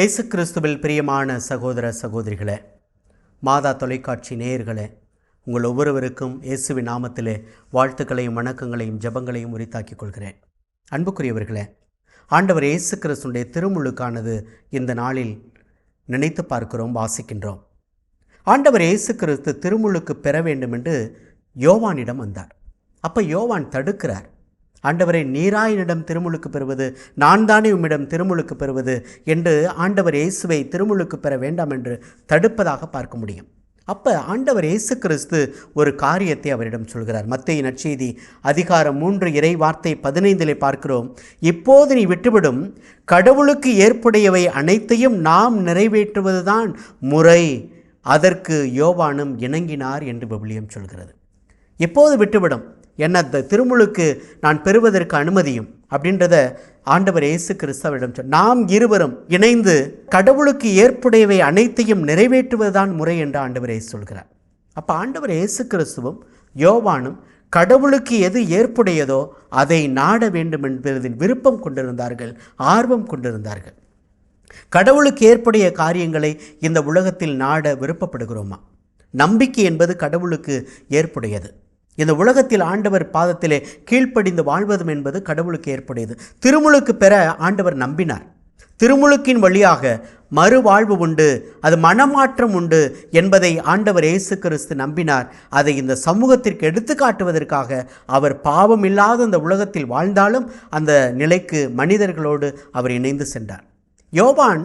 இயேசு கிறிஸ்துவில் பிரியமான சகோதர சகோதரிகளே மாதா தொலைக்காட்சி நேயர்களே உங்கள் ஒவ்வொருவருக்கும் இயேசுவின் நாமத்திலே வாழ்த்துக்களையும் வணக்கங்களையும் ஜெபங்களையும் உரித்தாக்கிக் கொள்கிறேன். அன்புக்குரியவர்களே ஆண்டவர் இயேசு கிறிஸ்துடைய திருமுழுக்கானது இந்த நாளில் நினைத்து பார்க்கிறோம் வாசிக்கின்றோம். ஆண்டவர் இயேசு கிறிஸ்து திருமுழுக்கு பெற வேண்டும் என்று யோவானிடம் வந்தார். அப்போ யோவான் தடுக்கிறார். ஆண்டவரை நீராயனிடம் திருமுழுக்கு பெறுவது நான் தானே உம்மிடம் திருமுழுக்கு பெறுவது என்று ஆண்டவர் இயேசுவை திருமுழுக்கு பெற வேண்டாம் என்று தடுப்பதாக பார்க்க முடியும். அப்போ ஆண்டவர் இயேசு கிறிஸ்து ஒரு காரியத்தை அவரிடம் சொல்கிறார். மத்திய நற்செய்தி அதிகாரம் மூன்று இறை வார்த்தை பதினைந்திலே பார்க்கிறோம். இப்போது நீ விட்டுவிடும் கடவுளுக்கு ஏற்புடையவை அனைத்தையும் நாம் நிறைவேற்றுவதுதான் முறை. அதற்கு யோவானும் இணங்கினார் என்று விபிலியம் சொல்கிறது. எப்போது விட்டுவிடும் என்ன அந்த திருமுழுக்கு நான் பெறுவதற்கு அனுமதியும் அப்படின்றத ஆண்டவர் இயேசு கிறிஸ்தவிடம் சொல் நாம் இருவரும் இணைந்து கடவுளுக்கு ஏற்புடையவை அனைத்தையும் நிறைவேற்றுவதுதான் முறை என்று ஆண்டவர் இயேசு சொல்கிறார். அப்போ ஆண்டவர் இயேசு கிறிஸ்துவும் யோவானும் கடவுளுக்கு எது ஏற்புடையதோ அதை நாட வேண்டும் என்பதில் விருப்பம் கொண்டிருந்தார்கள் ஆர்வம் கொண்டிருந்தார்கள். கடவுளுக்கு ஏற்புடைய காரியங்களை இந்த உலகத்தில் நாட விருப்பப்படுகிறோமா? நம்பிக்கை என்பது கடவுளுக்கு ஏற்புடையது. இந்த உலகத்தில் ஆண்டவர் பாதத்திலே கீழ்ப்படிந்து வாழ்வதும் என்பது கடவுளுக்கு ஏற்புடையது. திருமுழுக்கு பெற ஆண்டவர் நம்பினார். திருமுழுக்கின் வழியாக மறுவாழ்வு உண்டு அது மனமாற்றம் உண்டு என்பதை ஆண்டவர் இயேசு கிறிஸ்து நம்பினார். அதை இந்த சமூகத்திற்கு எடுத்துக்காட்டுவதற்காக அவர் பாவம் இல்லாத இந்த உலகத்தில் வாழ்ந்தாலும் அந்த நிலைக்கு மனிதர்களோடு அவர் இணைந்து சென்றார். யோவான்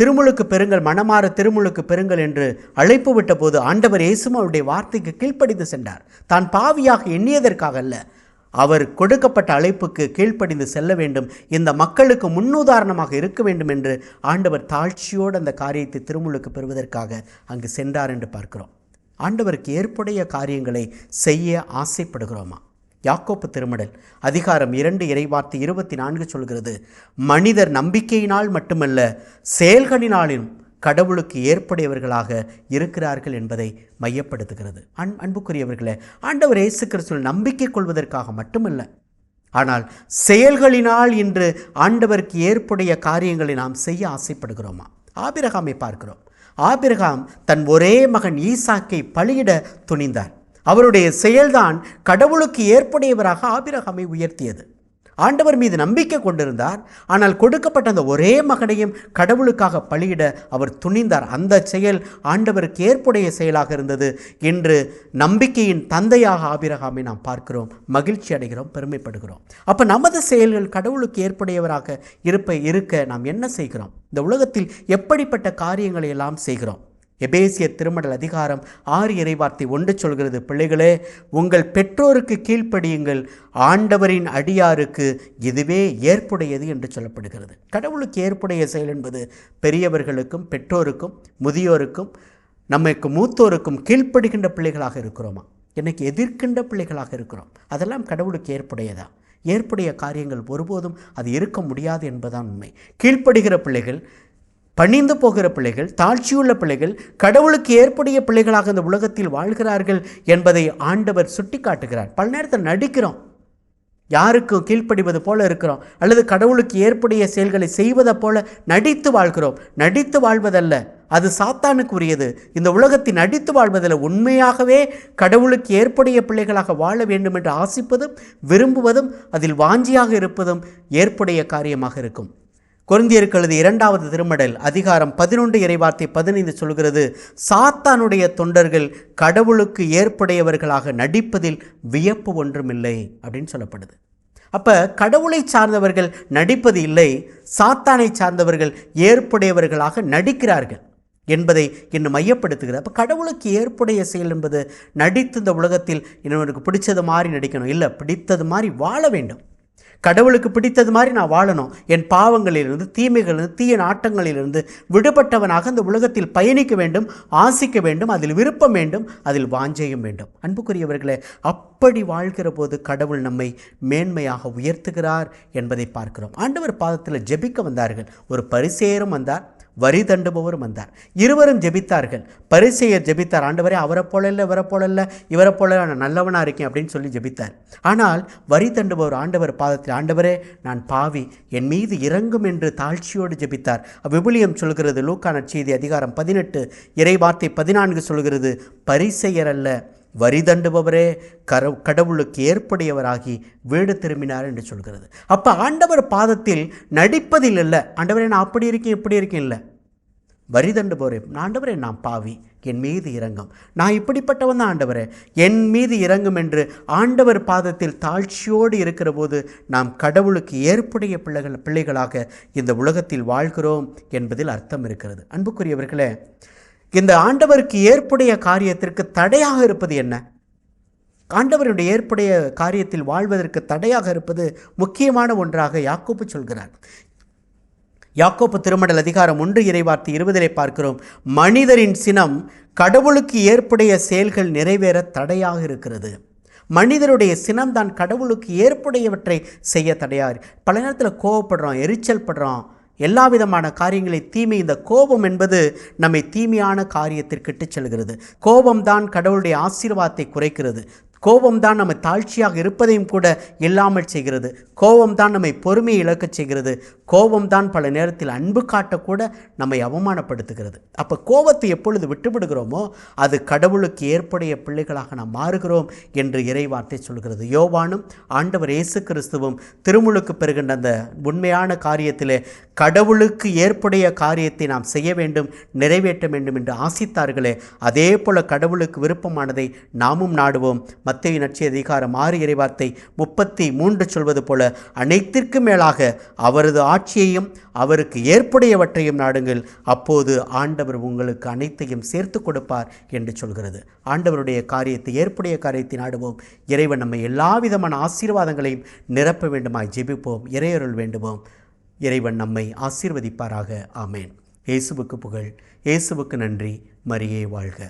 திருமுழுக்கு பெறுங்கள் மனமாற திருமுழுக்கு பெறுங்கள் என்று அழைப்பு விட்ட போது ஆண்டவர் இயேசும் அவருடைய வார்த்தைக்கு கீழ்ப்படிந்து சென்றார். தான் பாவியாக எண்ணியதற்காக அல்ல அவர் கொடுக்கப்பட்ட அழைப்புக்கு கீழ்ப்படிந்து செல்ல வேண்டும் இந்த மக்களுக்கு முன்னுதாரணமாக இருக்க வேண்டும் என்று ஆண்டவர் தாழ்ச்சியோடு அந்த காரியத்தை திருமுழுக்கு பெறுவதற்காக அங்கு சென்றார் என்று பார்க்கிறோம். ஆண்டவருக்கு ஏற்புடைய காரியங்களை செய்ய ஆசைப்படுகிறோமா? யாக்கோப்பு திருமடல். அதிகாரம் இரண்டு இறைவார்த்தை இருபத்தி நான்கு சொல்கிறது மனிதர் நம்பிக்கையினால் மட்டுமல்ல செயல்களினாலும் கடவுளுக்கு ஏற்புடையவர்களாக இருக்கிறார்கள் என்பதை மையப்படுத்துகிறது. அன் அன்புக்குரியவர்களே ஆண்டவர் இயேசு கிறிஸ்துவில் நம்பிக்கை கொள்வதற்காக மட்டுமல்ல ஆனால் செயல்களினால் இன்று ஆண்டவருக்கு ஏற்புடைய காரியங்களை நாம் செய்ய ஆசைப்படுகிறோமா? ஆபிரகாமை பார்க்கிறோம். ஆபிரகாம் தன் ஒரே மகன் ஈசாக்கை பலியிட துணிந்தார் அவருடைய செயல்தான் கடவுளுக்கு ஏற்புடையவராக ஆபிரகாமை உயர்த்தியது. ஆண்டவர் மீது நம்பிக்கை கொண்டிருந்தார். ஆனால் கொடுக்கப்பட்ட அந்த ஒரே மகனையும் கடவுளுக்காக பலியிட அவர் துணிந்தார். அந்த செயல் ஆண்டவருக்கு ஏற்புடைய செயலாக இருந்தது என்று நம்பிக்கையின் தந்தையாக ஆபிரகாமை நாம் பார்க்கிறோம். மகிழ்ச்சி அடைகிறோம் பெருமைப்படுகிறோம். அப்போ நமது செயல்கள் கடவுளுக்கு ஏற்புடையவராக இருப்ப இருக்க நாம் என்ன செய்கிறோம்? இந்த உலகத்தில் எப்படிப்பட்ட காரியங்களை எல்லாம் செய்கிறோம்? எபேசிய திருமடல் அதிகாரம் ஆறு இறைவார்த்தை ஒன்று சொல்கிறது பிள்ளைகளே உங்கள் பெற்றோருக்கு கீழ்ப்படியுங்கள். ஆண்டவரின் அடியாருக்கு இதுவே ஏற்புடையது என்று சொல்லப்படுகிறது. கடவுளுக்கு ஏற்புடைய செயல் என்பது பெரியவர்களுக்கும் பெற்றோருக்கும் முதியோருக்கும் நமக்கு மூத்தோருக்கும் கீழ்ப்படுகின்ற பிள்ளைகளாக இருக்கிறோமா? எனக்கு எதிர்க்கின்ற பிள்ளைகளாக இருக்கிறோம். அதெல்லாம் கடவுளுக்கு ஏற்புடையதா? ஏற்புடைய காரியங்கள் ஒருபோதும் அது இருக்க முடியாது என்பதான் உண்மை. கீழ்ப்படுகிற பிள்ளைகள் பணிந்து போகிற பிள்ளைகள் தாழ்ச்சியுள்ள பிள்ளைகள் கடவுளுக்கு ஏற்புடைய பிள்ளைகளாக இந்த உலகத்தில் வாழ்கிறார்கள் என்பதை ஆண்டவர் சுட்டி காட்டுகிறார் பல நேரத்தில் நடிக்கிறோம். யாருக்கும் கீழ்ப்படிவது போல இருக்கிறோம். அல்லது கடவுளுக்கு ஏற்புடைய செயல்களை செய்வதை போல நடித்து வாழ்கிறோம். நடித்து வாழ்வதல்ல அது சாத்தானுக்கு உரியது இந்த உலகத்தில் நடித்து வாழ்வதில் உண்மையாகவே கடவுளுக்கு ஏற்புடைய பிள்ளைகளாக வாழ வேண்டும் என்று ஆசிப்பதும் விரும்புவதும் அதில் வாஞ்சியாக இருப்பதும் ஏற்புடைய காரியமாக இருக்கும். கொருந்தியருக்கு எழுதிய இரண்டாவது திருமடல் அதிகாரம் பதினொன்று இறைவார்த்தை பதினைந்து சொல்கிறது சாத்தானுடைய தொண்டர்கள் கடவுளுக்கு ஏற்புடையவர்களாக நடிப்பதில் வியப்பு ஒன்றுமில்லை அப்படின்னு சொல்லப்படுது. அப்போ கடவுளை சார்ந்தவர்கள் நடிப்பது இல்லை சாத்தானை சார்ந்தவர்கள் ஏற்புடையவர்களாக நடிக்கிறார்கள் என்பதை இன்னும் மையப்படுத்துகிறது. அப்போ கடவுளுக்கு ஏற்புடைய செயல் என்பது நடித்து இந்த உலகத்தில் இன்னொருக்கு பிடிச்சது மாதிரி நடிக்கணும் இல்லை பிடித்தது மாதிரி வாழ வேண்டும். கடவுளுக்கு பிடித்தது மாதிரி நான் வாழணும். என் பாவங்களிலிருந்து தீமைகளிலிருந்து தீய நாட்டங்களிலிருந்து விடுபட்டவனாக இந்த உலகத்தில் பயணிக்க வேண்டும் ஆசிக்க வேண்டும் அதில் விருப்பம் வேண்டும் அதில் வாஞ்சையும் வேண்டும். அன்புக்குரியவர்களே அப்படி வாழ்கிற போது கடவுள் நம்மை மேன்மையாக உயர்த்துகிறார் என்பதை பார்க்கிறோம். ஆண்டவர் பாதத்தில் ஜெபிக்க வந்தார்கள். ஒரு பரிசேரும் வந்தார். வரி தண்டுபவரும் வந்தார். இருவரும் ஜெபித்தார்கள். பரிசெயர் ஜெபித்தார். ஆண்டவரே அவரை போல இல்லை இவரை போல இல்லை இவரை போல நான் நல்லவனாக இருக்கேன் அப்படின்னு சொல்லி ஜெபித்தார். ஆனால் வரி தண்டுபவர் ஆண்டவர் பாதத்தில் ஆண்டவரே நான் பாவி என் மீது இறங்கும் என்று தாழ்ச்சியோடு ஜெபித்தார். விபுலியம் சொல்கிறது லூக்கான செய்தி அதிகாரம் பதினெட்டு இறைவார்த்தை பதினான்கு சொல்கிறது பரிசெயர் அல்ல வரி தண்டுபவரே கர கடவுளுக்கு ஏற்புடையவராகி வீடு திரும்பினார் என்று சொல்கிறது. அப்போ ஆண்டவர் பாதத்தில் நடிப்பதில் இல்லை. ஆண்டவரே நான் அப்படி இருக்கேன் இப்படி இருக்கேன் இல்லை. வரி தண்டுபவரே ஆண்டவரே நான் பாவி என் மீது இறங்கும் நான் இப்படிப்பட்டவன் தான் ஆண்டவரே. என் மீது இறங்கும் என்று ஆண்டவர் பாதத்தில் தாழ்ச்சியோடு இருக்கிற போது நாம் கடவுளுக்கு ஏற்புடைய பிள்ளைகள் பிள்ளைகளாக இந்த உலகத்தில் வாழ்கிறோம் என்பதில் அர்த்தம் இருக்கிறது. அன்புக்குரியவர்களே இந்த ஆண்டவருக்கு ஏற்புடைய காரியத்திற்கு தடையாக இருப்பது என்ன? ஆண்டவருடைய ஏற்புடைய காரியத்தில் வாழ்வதற்கு தடையாக இருப்பது முக்கியமான ஒன்றாக யாக்கோப்பு சொல்கிறார். யாக்கோப்பு திருமடல் அதிகாரம் ஒன்று இறைவார்த்தை இருபதிலே பார்க்கிறோம். மனிதரின் சினம் கடவுளுக்கு ஏற்புடைய செயல்கள் நிறைவேற தடையாக இருக்கிறது. மனிதருடைய சினம்தான் கடவுளுக்கு ஏற்புடையவற்றை செய்ய தடையாக பல நேரத்தில் கோவப்படுறோம் எரிச்சல் படுறோம் எல்லா விதமான காரியங்களை தீமை இந்த கோபம் என்பது நம்மை தீமையான காரியத்திற்கிட்டு செல்கிறது. கோபம்தான் கடவுளுடைய ஆசீர்வாதத்தை குறைக்கிறது. கோபம்தான் நம்ம தாழ்ச்சியாக இருப்பதையும் கூட இல்லாமல் செய்கிறது. கோபம்தான் நம்மை பொறுமையை இழக்கச் செய்கிறது. கோபம்தான் பல நேரத்தில் அன்பு காட்டக்கூட நம்மை அவமானப்படுத்துகிறது. அப்போ கோபத்தை எப்பொழுது விட்டுவிடுகிறோமோ அது கடவுளுக்கு ஏற்புடைய பிள்ளைகளாக நாம் மாறுகிறோம் என்று இறைவார்த்தை சொல்கிறது. யோவானும் ஆண்டவர் இயேசு கிறிஸ்துவும் திருமுழுக்கு பெறுகின்ற அந்த உண்மையான காரியத்திலே கடவுளுக்கு ஏற்புடைய காரியத்தை நாம் செய்ய வேண்டும் நிறைவேற்ற வேண்டும் என்று ஆசித்தார்களே. அதே போல கடவுளுக்கு விருப்பமானதை நாமும் நாடுவோம். மத்திய நட்சி அதிகாரம் ஆறு இறைவார்த்தை முப்பத்தி மூன்று சொல்வது போல அனைத்திற்கும் மேலாக அவரது ஆட்சியையும் அவருக்கு ஏற்புடையவற்றையும் நாடுங்கள். அப்போது ஆண்டவர் உங்களுக்கு அனைத்தையும் சேர்த்து கொடுப்பார் என்று சொல்கிறது. ஆண்டவருடைய காரியத்தை ஏற்புடைய காரியத்தை நாடுவோம். இறைவன் நம்மை எல்லா விதமான ஆசீர்வாதங்களையும் நிரப்ப வேண்டுமாய் ஜெபிப்போம். இறையருள் வேண்டுவோம். இறைவன் நம்மை ஆசீர்வதிப்பாராக. ஆமேன். இயேசுவுக்கு புகழ். இயேசுவுக்கு நன்றி. மரியே வாழ்க.